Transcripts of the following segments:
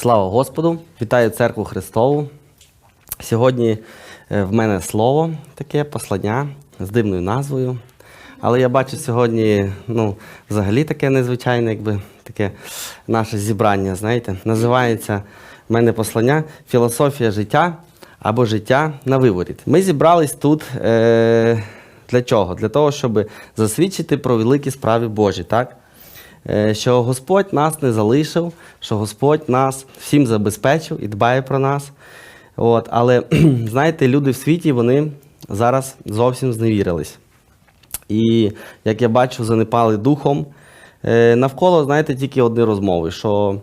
Слава Господу! Вітаю церкву Христову. Сьогодні е, в мене слово таке послання з дивною назвою. Але я бачу сьогодні, ну, взагалі таке незвичайне, якби таке наше зібрання, знаєте, називається в мене послання Філософія життя або життя на виворіт. Ми зібрались тут е, для чого? Для того, щоб засвідчити про великі справи Божі, так? Е, що Господь нас не залишив, що Господь нас всім забезпечив і дбає про нас. От, але знаєте, люди в світі вони зараз зовсім зневірились. І як я бачу, занепали духом. Е, навколо, знаєте, тільки одні розмови, що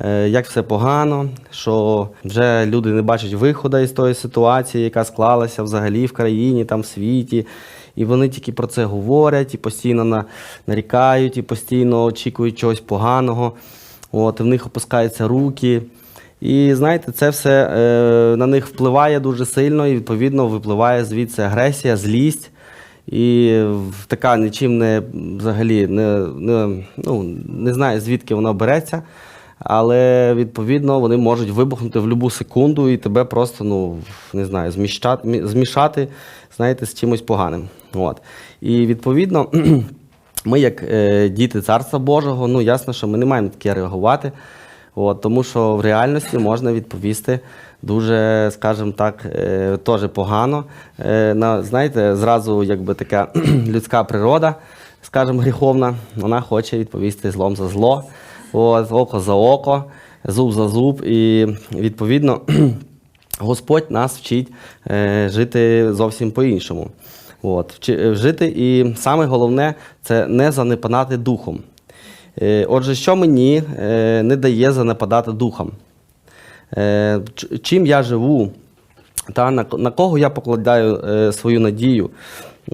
е, як все погано, що вже люди не бачать виходу із тої ситуації, яка склалася взагалі в країні, там в світі. І вони тільки про це говорять, і постійно на, нарікають, і постійно очікують чогось поганого. От, і в них опускаються руки. І знаєте, це все е, на них впливає дуже сильно, і відповідно випливає звідси агресія, злість. І така нічим не взагалі не, не, ну, не знаю, звідки вона береться. Але відповідно вони можуть вибухнути в будь-яку секунду і тебе просто, ну не знаю, зміщати, змішати, знаєте, з чимось поганим. От. І відповідно, ми, як е, діти Царства Божого, ну ясно, що ми не маємо таке реагувати. От, тому що в реальності можна відповісти дуже, скажімо так, е, теж погано. Е, на, знаєте, зразу якби така людська природа, скажімо, гріховна, вона хоче відповісти злом за зло, от, око за око, зуб за зуб. І відповідно Господь нас вчить е, жити зовсім по-іншому. От, е, жити, і саме головне це не занепадати духом. Е, Отже, що мені е, не дає занепадати духом? Е, Чим я живу, та на, на кого я покладаю е, свою надію?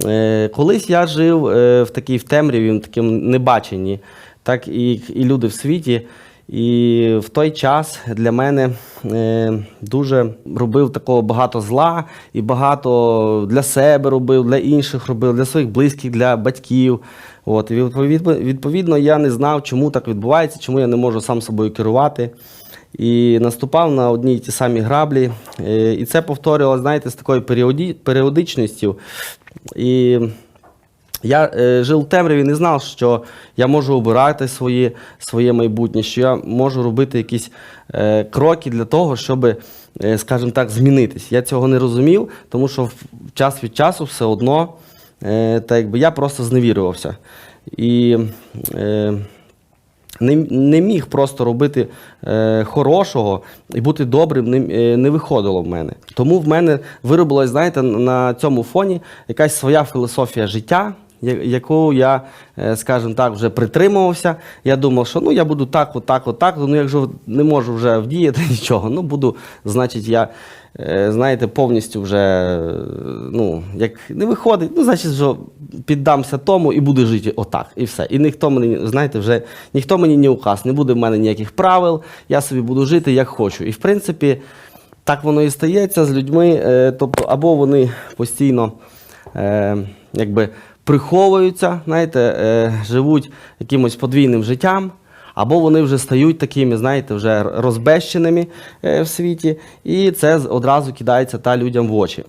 Е, Колись я жив е, в такій в темряві, в такому небаченні, так і, і люди в світі. І в той час для мене е, дуже робив такого багато зла і багато для себе робив, для інших робив, для своїх близьких, для батьків. От, і відповідно, відповідно, я не знав, чому так відбувається, чому я не можу сам собою керувати. І наступав на одні й ті самі граблі. Е, І це повторювалося, знаєте, з такою періодичністю. І я е, жив в темряві, не знав, що я можу обирати свої, своє майбутнє, що я можу робити якісь е, кроки для того, щоб, е, скажімо так, змінитись. Я цього не розумів, тому що в час від часу все одно е, так якби я просто зневірювався. І е, не, не міг просто робити е, хорошого і бути добрим не, е, не виходило в мене. Тому в мене виробилась, знаєте, на цьому фоні якась своя філософія життя, яку я, е, скажімо так, вже притримувався. Я думав, що ну я буду так, отак, отак. Ну, якщо не можу вже вдіяти нічого, ну буду, значить, я. е, Знаєте, повністю вже е, ну, як не виходить, ну, значить, вже піддамся тому і буду жити отак. І все. І ніхто мені, знаєте, вже ніхто мені не указ, не буде в мене ніяких правил, я собі буду жити як хочу. І в принципі, так воно і стається з людьми. Тобто, або вони постійно якби приховуються, знаєте, е, живуть якимось подвійним життям. Або вони вже стають такими, знаєте, вже розбещеними е, в світі, і це одразу кидається та людям в очі.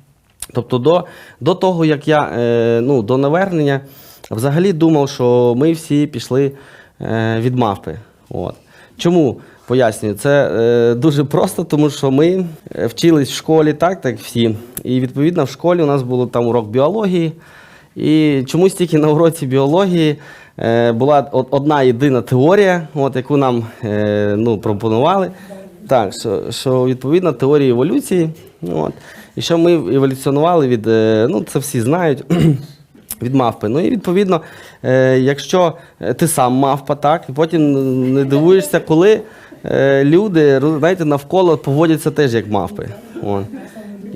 Тобто до, до того, як я е, ну, до навернення, взагалі думав, що ми всі пішли від мавпи. От. Чому? Пояснюю, це дуже просто, тому що ми вчились в школі, так, так всі. І відповідно в школі у нас було там урок біології. І чомусь тільки на уроці біології е, була одна єдина теорія, от, яку нам е, ну, пропонували. Так, що, що відповідно теорії еволюції. ну, От, і що ми еволюціонували від, е, ну це всі знають, від мавпи. Ну і відповідно, якщо ти сам мавпа, так, і потім не дивуєшся, коли люди знаєте, навколо поводяться теж як мавпи. От.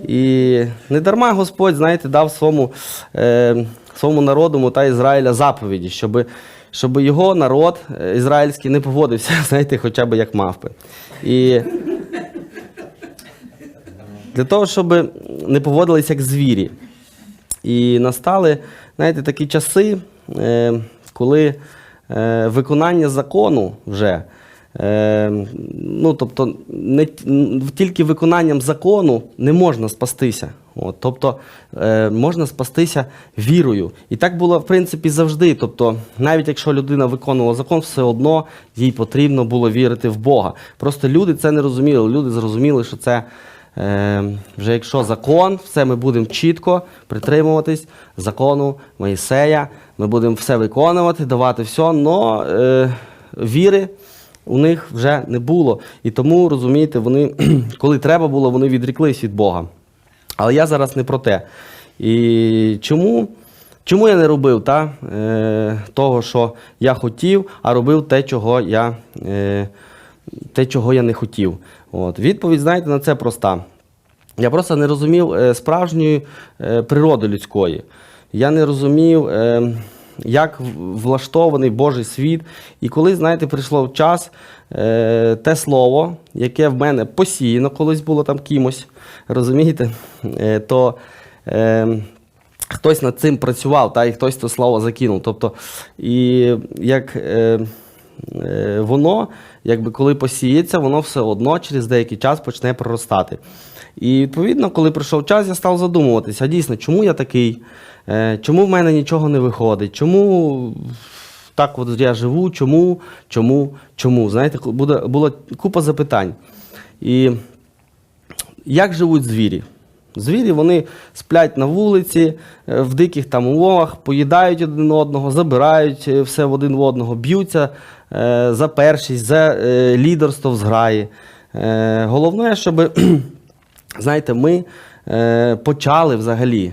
І не дарма Господь, знаєте, дав своєму, е, своєму народу та Ізраїля заповіді, щоб, щоб його народ е, ізраїльський не поводився, знаєте, хоча б як мавпи. І для того, щоб не поводилися як звірі. І настали, знаєте, такі часи, е, коли е, виконання закону вже ну, тобто, не, тільки виконанням закону не можна спастися. От, тобто е, можна спастися вірою. І так було, в принципі, завжди. Тобто, навіть якщо людина виконувала закон, все одно їй потрібно було вірити в Бога. Просто люди це не розуміли. Люди зрозуміли, що це е, вже якщо закон, все ми будемо чітко притримуватись закону Моїсея, ми будемо все виконувати, давати все, але е, віри у них вже не було. І тому, розумієте, вони, коли треба було, вони відріклись від Бога. Але я зараз не про те. І чому, чому я не робив та, е, того, що я хотів, а робив те, чого я, е, те, чого я не хотів? От. Відповідь, знаєте, на це проста. Я просто не розумів е, справжньої е, природи людської. Я не розумів, е, як влаштований Божий світ. І коли, знаєте, прийшло час, е, те слово, яке в мене посіяно колись було там кимось, розумієте, е, то е, хтось над цим працював, та, і хтось це слово закинув. Тобто, і як воно, якби коли посіється, воно все одно через деякий час почне проростати. І відповідно, коли прийшов час, я став задумуватися, дійсно, чому я такий, Е, чому в мене нічого не виходить, чому так от я живу, чому, чому, чому. Знаєте, була купа запитань. І як живуть звірі? Звірі вони сплять на вулиці, е, в диких там умовах, поїдають один одного, забирають е, все в один в одного, б'ються е, за першість, за лідерство в зграї. Головне, щоб знаєте, ми почали взагалі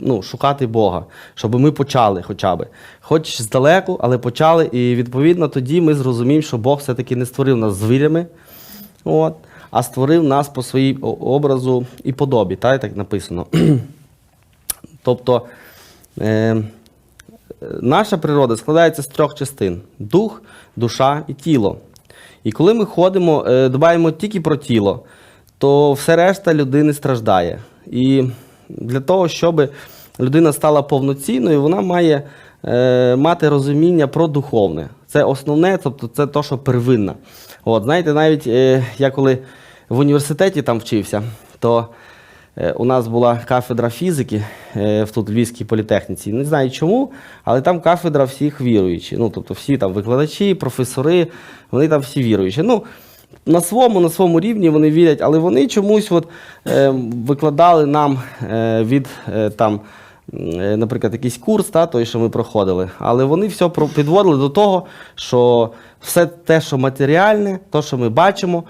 ну, шукати Бога, щоб ми почали хоча б. Хоч здалеку, але почали. І відповідно тоді ми зрозуміємо, що Бог все-таки не створив нас звірями, от, а створив нас по своїй образу і подобі. Та, так написано. тобто е, наша природа складається з трьох частин: дух, душа і тіло. І коли ми ходимо, е, дбаємо тільки про тіло, то все решта людини страждає. І для того, щоб людина стала повноцінною, вона має е, мати розуміння про духовне. Це основне, тобто це то, що первинне. От, знаєте, навіть е, я коли в університеті там вчився, то Е, У нас була кафедра фізики е, в тут Львівській політехніці. Не знаю чому, але там кафедра всіх віруючі. Ну, тобто всі там викладачі, професори, вони там всі віруючі. Ну, на своєму, на своєму рівні вони вірять, але вони чомусь от, е, викладали нам е, від е, там. е, Наприклад, якийсь курс, та, той, що ми проходили, але вони все підводили до того, що все те, що матеріальне, те, що ми бачимо,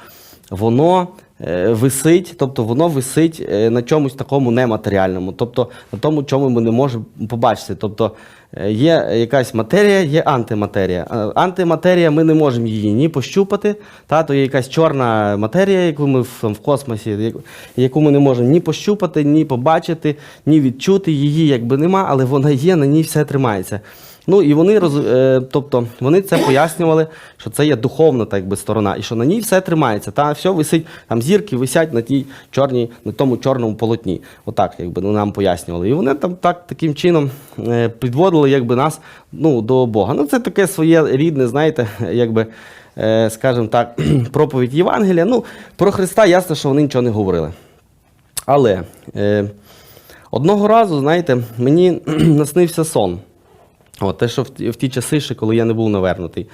воно е, висить, тобто воно висить е, на чомусь такому нематеріальному, тобто на тому, чому ми не можемо побачити. Тобто е, є якась матерія, є антиматерія. Антиматерія, ми не можемо її ні пощупати, та, то є якась чорна матерія, яку ми в, в космосі, яку- яку ми не можемо ні пощупати, ні побачити, ні відчути. Її якби нема, але вона є, на ній все тримається. Ну і вони роз, е, тобто вони це пояснювали, що це є духовна так би, сторона, і що на ній все тримається. Та все висить, там зірки висять на тій чорній, на тому чорному полотні. Отак, якби ну, нам пояснювали. І вони там так таким чином е, підводили якби, нас ну, до Бога. Ну, це таке своє рідне, знаєте, якби. е, Скажімо так, проповідь Євангелія. Ну, про Христа ясно, що вони нічого не говорили. Але е, одного разу, знаєте, мені наснився сон. От, те, що в, в ті часи, ще коли я не був навернутий.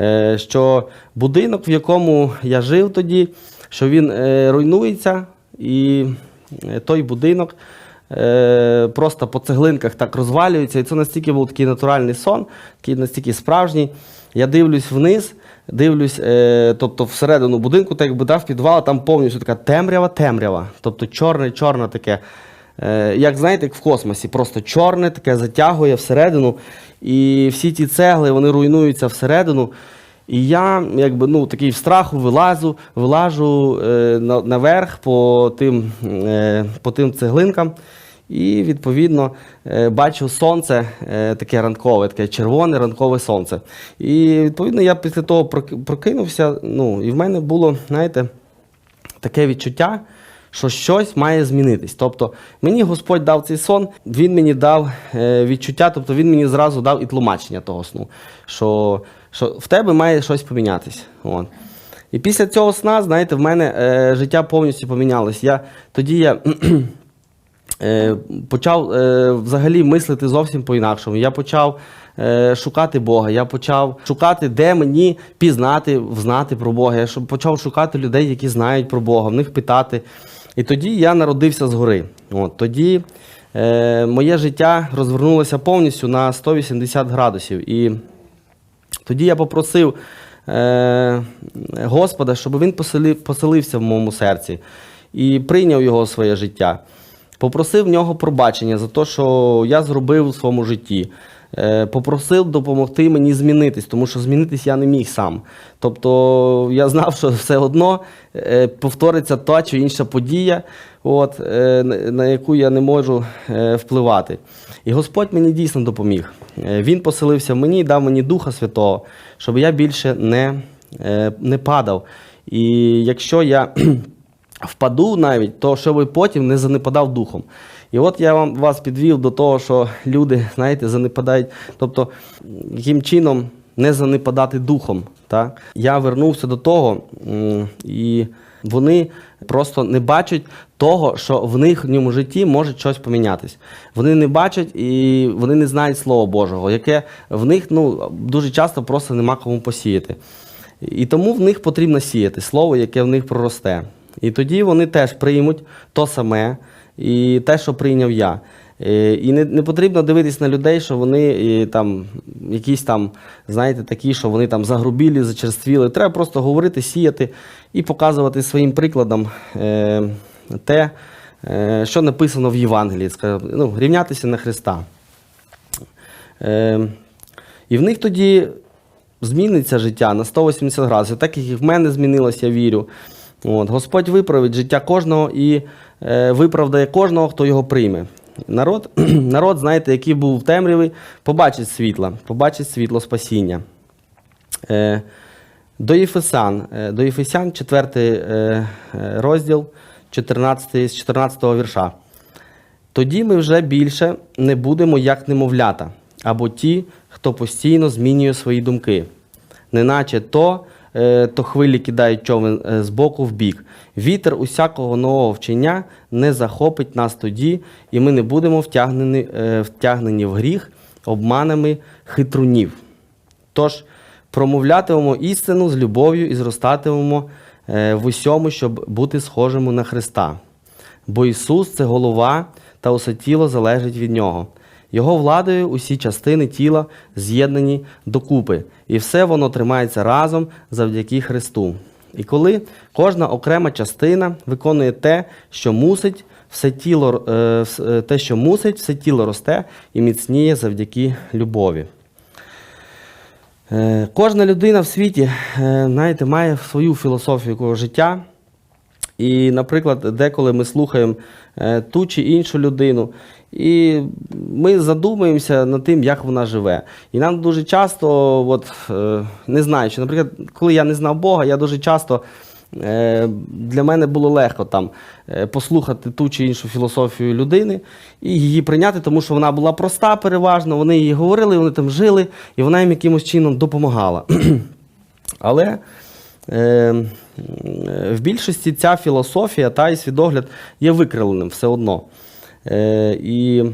Е, що будинок, в якому я жив тоді, що він е, руйнується, і е, той будинок е, просто по цеглинках так розвалюється. І це настільки був такий натуральний сон, такий настільки справжній. Я дивлюсь вниз, дивлюсь, е, тобто всередину будинку, так якби дав підвал, там повністю така темрява, темрява. Тобто чорне, чорне таке. Е, як знаєте, як в космосі, просто чорне, таке затягує всередину, і всі ті цегли вони руйнуються всередину. І я якби, ну, такий в страху вилазу, вилажу е, на, наверх по тим, е, по тим цеглинкам. І відповідно е, бачу сонце е, таке ранкове, таке червоне ранкове сонце. І відповідно я після того прокинувся. Ну, і в мене було, знаєте, таке відчуття, що щось має змінитись. Тобто мені Господь дав цей сон, він мені дав е, відчуття, тобто він мені зразу дав і тлумачення того сну. Що що в тебе має щось помінятися. От. І після цього сна, знаєте, в мене е, життя повністю помінялось. Я, тоді я е, почав е, взагалі мислити зовсім по-інакшому. Я почав шукати Бога, я почав шукати, де мені пізнати, взнати про Бога. Я почав шукати людей, які знають про Бога, в них питати. І тоді я народився згори. От, тоді е, моє життя розвернулося повністю на 180 градусів. І тоді я попросив е, Господа, щоб він поселив, поселився в моєму серці і прийняв його у своє життя. Попросив в нього пробачення за те, що я зробив у своєму житті. Е, попросив допомогти мені змінитись, тому що змінитись я не міг сам. Тобто я знав, що все одно е, повториться та чи інша подія, от, е, на- яку я не можу впливати. І Господь мені дійсно допоміг. Він поселився в мені і дав мені Духа Святого, щоб я більше не, не падав. І якщо я впаду навіть, то щоб потім не занепадав духом. І от я вам вас підвів до того, що люди, знаєте, занепадають, тобто яким чином не занепадати духом. Так? Я вернувся до того, і вони просто не бачать того, що в їхньому житті може щось помінятись. Вони не бачать і вони не знають Слова Божого, яке в них ну, дуже часто просто нема кому посіяти. І тому в них потрібно сіяти слово, яке в них проросте. І тоді вони теж приймуть то саме, і те, що прийняв я. Е, І не, не потрібно дивитись на людей, що вони і, там, якісь там, знаєте, такі, що вони там загрубілі, зачерствіли. Треба просто говорити, сіяти і показувати своїм прикладом е, те, е, що написано в Євангелії, ну, рівнятися на Христа. Е, і в них тоді зміниться життя на 180 градусів, так як і в мене змінилось, я вірю. От, Господь виправить життя кожного і е, виправдає кожного, хто його прийме. Народ, народ, знаєте, який був в темряві, побачить світло, побачить світло спасіння. Е, до Єфесян, е, до Єфесян, 4 е, е, розділ, 14, з 14 вірша. Тоді ми вже більше не будемо як немовлята, або ті, хто постійно змінює свої думки. Неначе то, е, то хвилі кидають човен е, з боку в бік. Вітер усякого нового вчення не захопить нас тоді, і ми не будемо втягнені, е, втягнені в гріх обманами хитрунів. Тож промовлятимемо істину з любов'ю і зростатимемо е, в усьому, щоб бути схожими на Христа. Бо Ісус це голова, та усе тіло залежить від Нього. Його владою усі частини тіла з'єднані докупи, і все воно тримається разом завдяки Христу. І коли кожна окрема частина виконує те, що мусить, все тіло, е, е, те, що мусить, все тіло росте і міцніє завдяки любові. Е, Кожна людина в світі, знаєте, має свою філософію життя. І, наприклад, деколи ми слухаємо ту чи іншу людину, і ми задумуємося над тим, як вона живе. І нам дуже часто, от, е, не знаю, що, наприклад, коли я не знав Бога, я дуже часто е, для мене було легко там е, послухати ту чи іншу філософію людини і її прийняти, тому що вона була проста переважно, вони її говорили, вони там жили, і вона їм якимось чином допомагала. Але в більшості ця філософія та і свідогляд є викривленим все одно. Е, і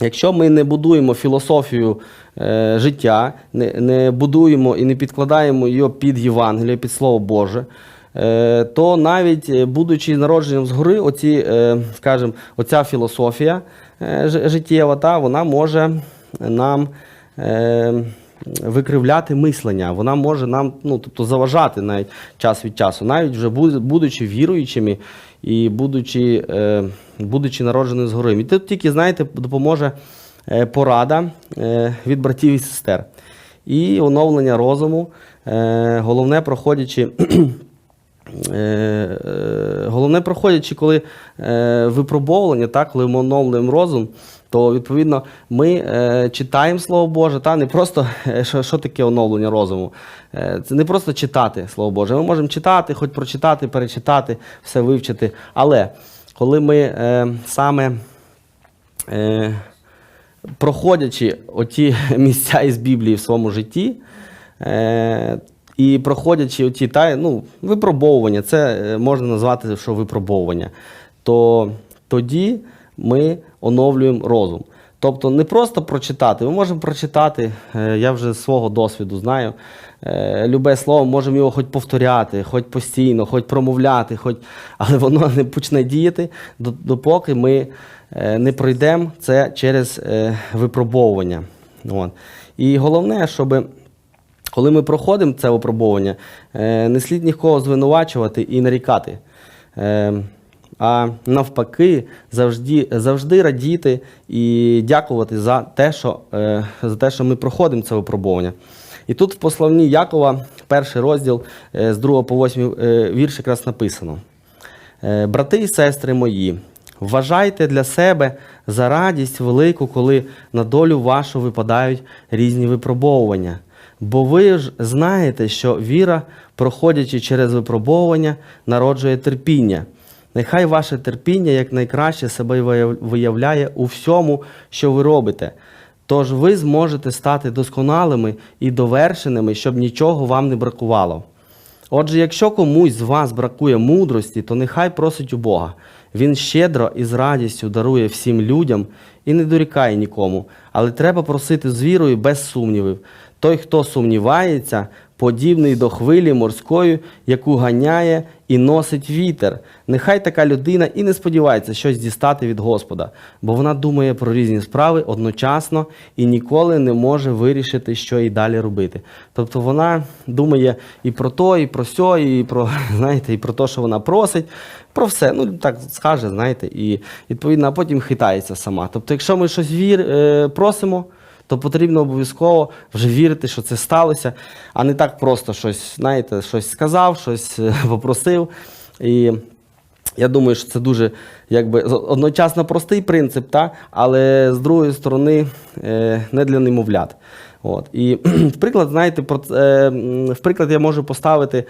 якщо ми не будуємо філософію е, життя, не, будуємо і не підкладаємо її під Євангеліє, під Слово Боже, е, то навіть будучи народженням згори, оці, скажімо, оця філософія життєва, та, вона може нам. Викривляти мислення. Вона може нам ну, тобто, заважати навіть час від часу, навіть вже будучи віруючими і будучи, е, будучи народженими згори. І тут тільки, знаєте, допоможе е, порада е, від братів і сестер. І оновлення розуму, головне, проходячи. Головне, проходячи, коли випробовування, так, коли ми оновлюємо розум, то відповідно ми е, читаємо Слово Боже, та не просто е, що, що таке оновлення розуму. Е, це не просто читати Слово Боже. Ми можемо читати, хоч прочитати, перечитати, все вивчити. Але коли ми е, саме е, проходячи оті місця із Біблії в своєму житті, Е, і проходячи оті та, ну, випробовування, це е, можна назвати, що випробовування, то тоді ми оновлюємо розум. Тобто не просто прочитати, ми можемо прочитати, е, я вже з свого досвіду знаю, е, любе слово, можемо його хоч повторяти, хоч постійно, хоч промовляти, хоч, але воно не почне діяти, допоки ми е, не пройдемо це через випробовування. От. І головне, щоб коли ми проходимо це випробовування, не слід нікого звинувачувати і нарікати. А навпаки, завжди, завжди радіти і дякувати за те, що, е, за те, що ми проходимо це випробування. І тут в посланні Якова, перший розділ е, з 2 по 8 е, вірш якраз написано. Брати і сестри мої, вважайте для себе за радість велику, коли на долю вашу випадають різні випробовування. Бо ви ж знаєте, що віра, проходячи через випробовування, народжує терпіння. Нехай ваше терпіння якнайкраще себе виявляє у всьому, що ви робите. Тож ви зможете стати досконалими і довершеними, щоб нічого вам не бракувало. Отже, якщо комусь з вас бракує мудрості, то нехай просить у Бога. Він щедро і з радістю дарує всім людям і не дорікає нікому, але треба просити з вірою без сумнівів. Той, хто сумнівається, подібний до хвилі морської, яку ганяє і носить вітер. Нехай така людина і не сподівається щось дістати від Господа, бо вона думає про різні справи одночасно і ніколи не може вирішити, що і далі робити. Тобто вона думає і про то, і про сьо, і про знаєте, і про те, що вона просить, про все. Ну так скаже, знаєте, і відповідно, а потім хитається сама. Тобто, якщо ми щось вір, е, просимо. То потрібно обов'язково вже вірити, що це сталося, а не так просто щось, знаєте, щось сказав, щось е, попросив. І я думаю, що це дуже якби одночасно простий принцип, та? але з другої сторони е, не для немовлят. От. І приклад, знаєте, про е, в приклад я можу поставити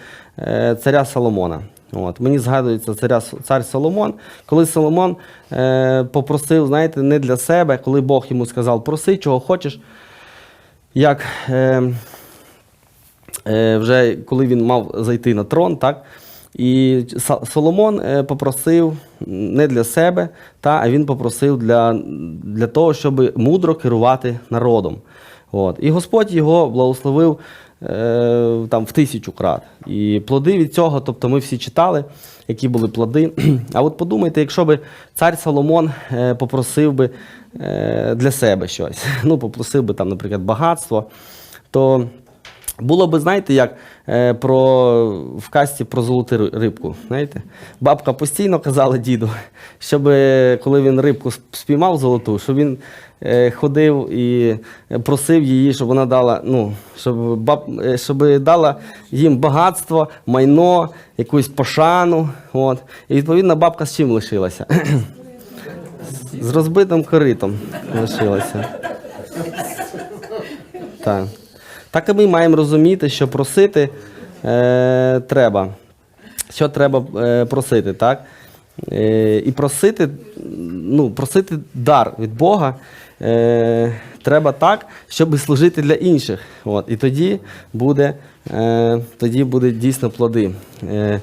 царя Соломона. От. Мені згадується царя, цар Соломон, коли Соломон е, попросив, знаєте, не для себе, коли Бог йому сказав, проси, чого хочеш, як е, е, вже коли він мав зайти на трон, так? І Соломон е, попросив не для себе, та, а він попросив для, для того, щоб мудро керувати народом. От. І Господь його благословив там, в тисячу крат. І плоди від цього, тобто ми всі читали, які були плоди. А от подумайте, якщо би цар Соломон е, попросив би е, для себе щось, ну, попросив би, там, наприклад, багатство, то було би, знаєте, як е, про, в касті про золоту рибку. Знаєте? Бабка постійно казала діду, щоб е, коли він рибку спіймав золоту, щоб він е, ходив і просив її, щоб вона дала, ну, щоб, баб, е, щоб дала їм багатство, майно, якусь пошану. От. І відповідно бабка з чим лишилася? З розбитим коритом лишилася. Так. Так і ми маємо розуміти, що просити е, треба. Що треба е, просити, так? Е, і просити, ну, просити дар від Бога е, треба так, щоб служити для інших. От, і тоді буде, е, тоді буде дійсно плоди. Е,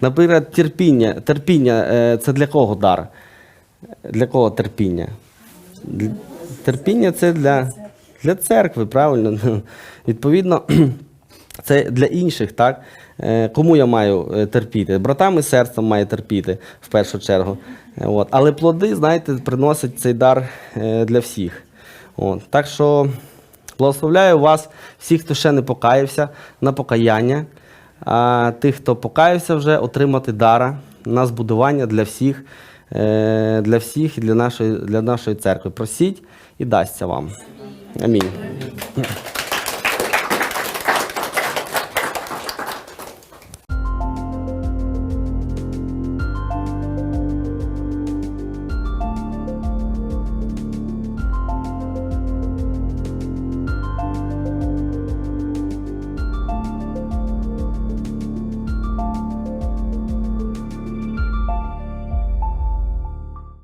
наприклад, терпіння. Терпіння е, це для кого дар? Для кого терпіння? Терпіння це для, для церкви, правильно? Відповідно, це для інших, так? Е, Кому я маю е, терпіти? Братам і серцем маю терпіти в першу чергу. От. Але плоди, знаєте, приносять цей дар е, для всіх. От. Так що благословляю вас, всіх, хто ще не покаявся, на покаяння. А тих, хто покаявся вже, отримати дара на збудування для всіх, е, для всіх і для нашої, для нашої церкви. Просіть і дасться вам. Амінь.